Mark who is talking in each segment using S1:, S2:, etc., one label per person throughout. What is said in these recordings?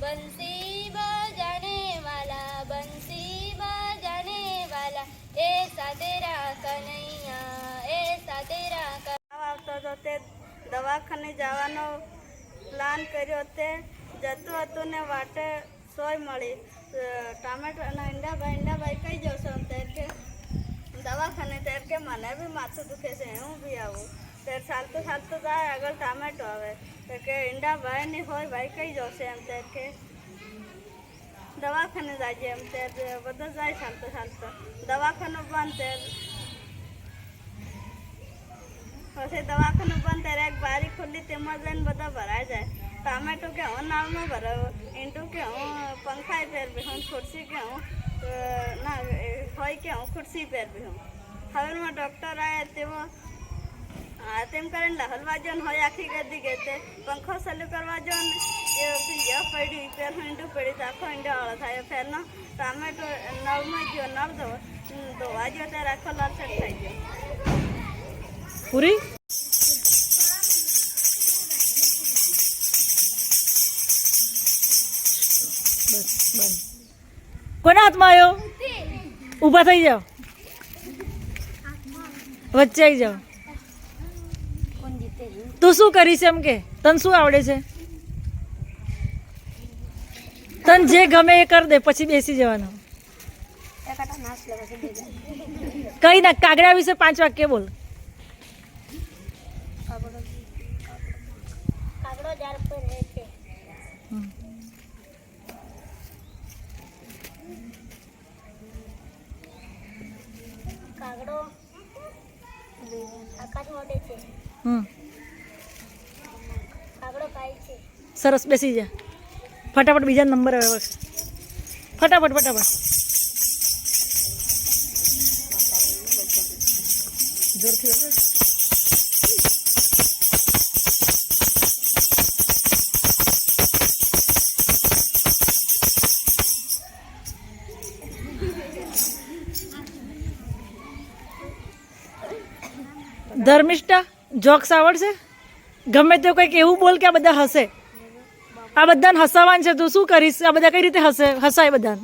S1: બંસી બજાને વાલા બંસી બજાને વાલા એ સાતેરા કનૈયા એ સાતેરા ક-
S2: આવતો હતો તે દવાખાને જવાનો પ્લાન કર્યો તે જતું હતું ને વાટે સોય મળી. ટામેટાના ઈંડા ભાઈ ઈંડાભાઈ ઈંડાભાઈ કઈ જશો ત્યારે કે દવાખાને ત્યારે કે મને બી માથું દુખે છે, હું બી આવું. ત્યારે ચાલતો ચાલતું જાય, આગળ ટામેટો આવે. તો કે ઈંડાભાઈ ની હોય, ભાઈ કઈ જશે એમ તે કે દવાખાને જાય એમ તે બધા જાય ચાલતો ચાલતો. દવાખાનું બંધ તે. પછી દવાખાનું બંધ ત્યારે એક બારી ખુલ્લી તેમાં જઈને બધા ભરાઈ જાય. ટામેટો કે હું નામનો ન ઈંડું કે હું પંખાએ પહેરવી હું ખુરશી કે હું ના હોય કે હું ખુરશી પહેરવી હું હવેમાં ડૉક્ટર આવ્યા તેઓ હા, તેમ કરીને લહલવા જો હોય આખી ગદી ગઈ તે પંખો ચાલુ કરવા જો ને એ પીંજા પડી પેર ઈંડું પડી, તો આખો ઈંડો આળો થાય ફેરનો ટામેટો, નળમાં ગયો નળ ધો ધોવા ગયો ત્યારે આખો લાલસટ થઈ ગયો.
S3: પૂરી? કોના હાથમાં આવ્યો? ઊભા થઈ જાઓ. વચ્ચે આવી જાઓ. તું શું કરીશ એમ કે? તને શું આવડે છે? તને જે ગમે એ કર દે, પછી બેસી જવાનું. કઈ ના, કાગડા વિશે પાંચ વાક્ય બોલ.
S1: કાગડો. આકાશમાં કાગડો ખાય છે
S3: સરસ બેસી જા. ફટાફટ બીજા નંબર આવે ફટાફટ ફટાફટ. જોરથી બોલો. ધર્મિષ્ઠા, જોક્સ આવડશે? ગમે તે કંઈક એવું બોલ કે આ બધા હસે આ બધાને હસાવાન છે, તું શું કરીશ? આ બધા કઈ રીતે હસે, હસાય બધાને?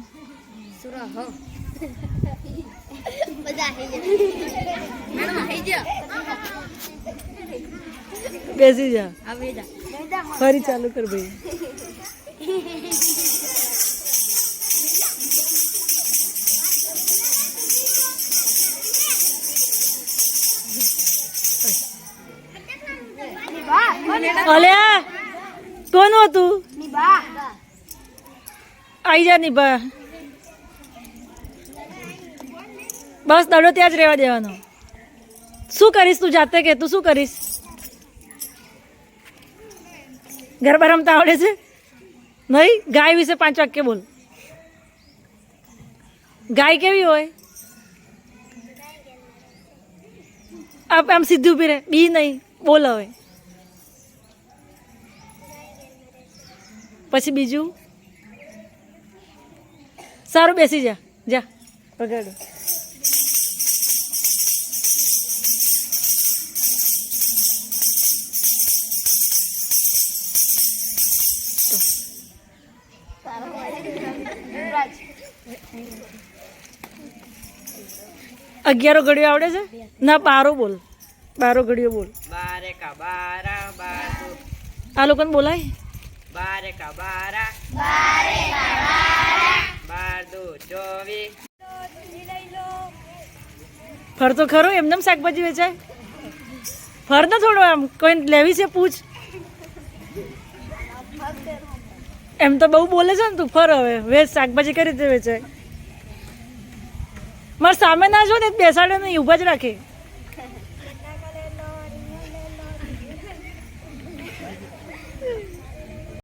S1: બધા
S3: બેસી જા. ફરી ચાલુ કર ભાઈ. અલ્યા! કોનું હતું? આઈ જા નિભા બસ દડો ત્યાં જ રહેવા દેવાનો. શું કરીશ તું જાતે કે તું શું કરીશ? ગરબા રમતા આવડે છે? નહીં? ગાય વિશે પાંચ વાક્ય બોલ. ગાય કેવી હોય? આપ આમ સીધી ઊભી રહે. બી નહીં. બોલ હવે. પછી બીજું? સારું બેસી જા. જા. વગાડો અગિયારો ઘડીઓ આવડે છે? ના બારો બોલ. બારો ઘડીઓ બોલ.
S4: આ લોકોને બારા બારુ
S3: આ બારા. બાર
S4: બારે કા બારા બાર દુ ચોવીસ
S3: ફરતો ખરો એમને એમ શાકભાજી વેચાય? ફર ને થોડો આમ, કોઈ લેવી છે પૂછ. એમ તો બહુ બોલે છે ને તું ફર હવે, વેચ, શાકભાજી કઈ રીતે વેચાય? મારે સામે ના જો ને બેસાડે નહીં, ઊભા જ રાખે.